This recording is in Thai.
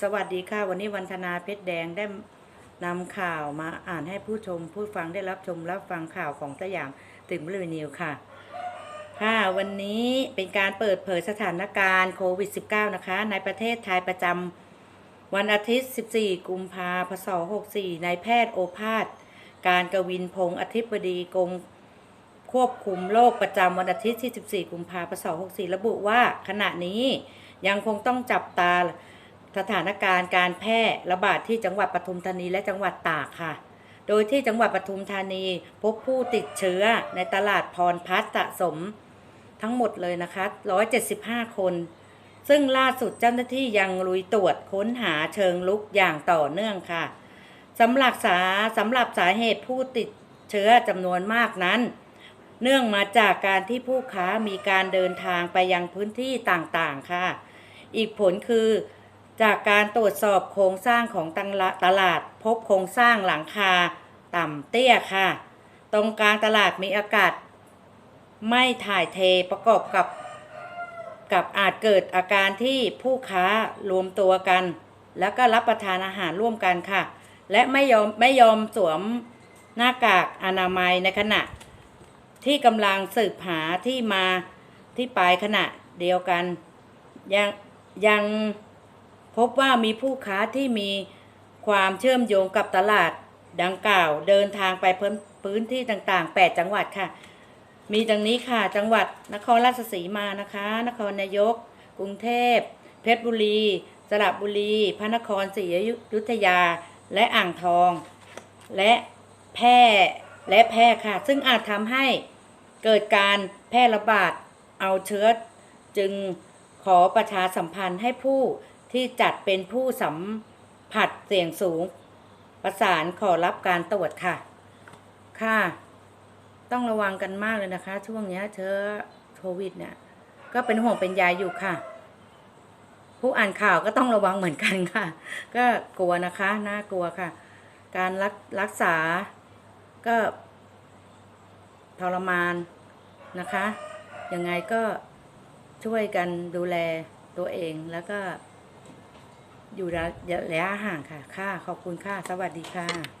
สวัสดีค่ะ วันนี้วันธนาเพชรแดงได้นำข่าวมาอ่านให้ผู้ชม ผู้ฟังได้รับชมรับฟังข่าวของสยามตึงบริวนิวค่ะ ค่ะ วันนี้เป็นการเปิดเผยสถานการณ์โควิด -19 นะคะ ในประเทศไทยประจำวันอาทิตย์ 14 กุมภาพันธ์64นายแพทย์โอภาส การกวินพงศ์อธิบดีกรมควบคุมโรคประจำวันอาทิตย์ที่ 14 กุมภาพันธ์ 64 ระบุว่าขณะนี้ยังคงต้องจับตา สถานการณ์การแพร่ระบาดที่จังหวัดปทุมธานีและจังหวัดตากค่ะ โดยที่จังหวัดปทุมธานีพบผู้ติดเชื้อในตลาดพรพัฒน์สะสมทั้งหมดเลยนะคะ 175 คน ซึ่งล่าสุดเจ้าหน้าที่ยังลุยตรวจค้นหาเชิงลุกอย่างต่อเนื่องค่ะสำหรับสาสำหรับสาเหตุผู้ติดเชื้อจำนวนมากนั้น เนื่องมาจากการที่ผู้ค้ามีการเดินทางไปยังพื้นที่ต่างๆค่ะ อีกผลคือ จากการตรวจสอบโครงสร้างของตละตลาด พบโครงสร้างหลังคา ต่ำเตี้ยค่ะ ตรงกลางตลาดมีอากาศ ไม่ถ่ายเทประกอบกับ กับอาจเกิดอาการที่ผู้ค้ารวมตัวกัน แล้วก็รับประทานอาหารร่วมกันค่ะ และไม่ยอมไม่ยอมสวมหน้ากากอนามัยในขณะ ที่กำลังสืบหาที่มาที่ไปขณะเดียวกัน ยังยัง พบว่ามีผู้ค้าที่มีความเชื่อมโยงกับตลาดดังกล่าว เดินทางไปพื้นพื้นที่ต่างๆ 8 จังหวัดค่ะ มีดังนี้ค่ะ จังหวัดนครราชสีมานะคะ นครนายก กรุงเทพ เพชรบุรี สระบุรี พระนครศรีอยุธยา และอ่างทอง และแพร่ และแพร่ค่ะ ซึ่งอาจทำให้เกิดการแพร่ระบาด เอาเชื้อจึงขอประชาสัมพันธ์ให้ผู้ ที่จัดเป็นผู้สัมผัสเสี่ยงสูง ประสานขอรับการตรวจค่ะ ค่ะ ต้องระวังกันมากเลยนะคะ ช่วงนี้เชื้อโควิดเนี่ย ก็เป็นห่วงเป็นใยอยู่ค่ะ ผู้อ่านข่าวก็ต้องระวังเหมือนกันค่ะ ก็กลัวนะคะน่ากลัวค่ะ การรักรักษาก็ทรมานนะคะ ยังไงก็ช่วยกันดูแลตัวเองแล้วก็ อยู่ระยะห่างค่ะ ค่ะ ขอบคุณค่ะ สวัสดีค่ะ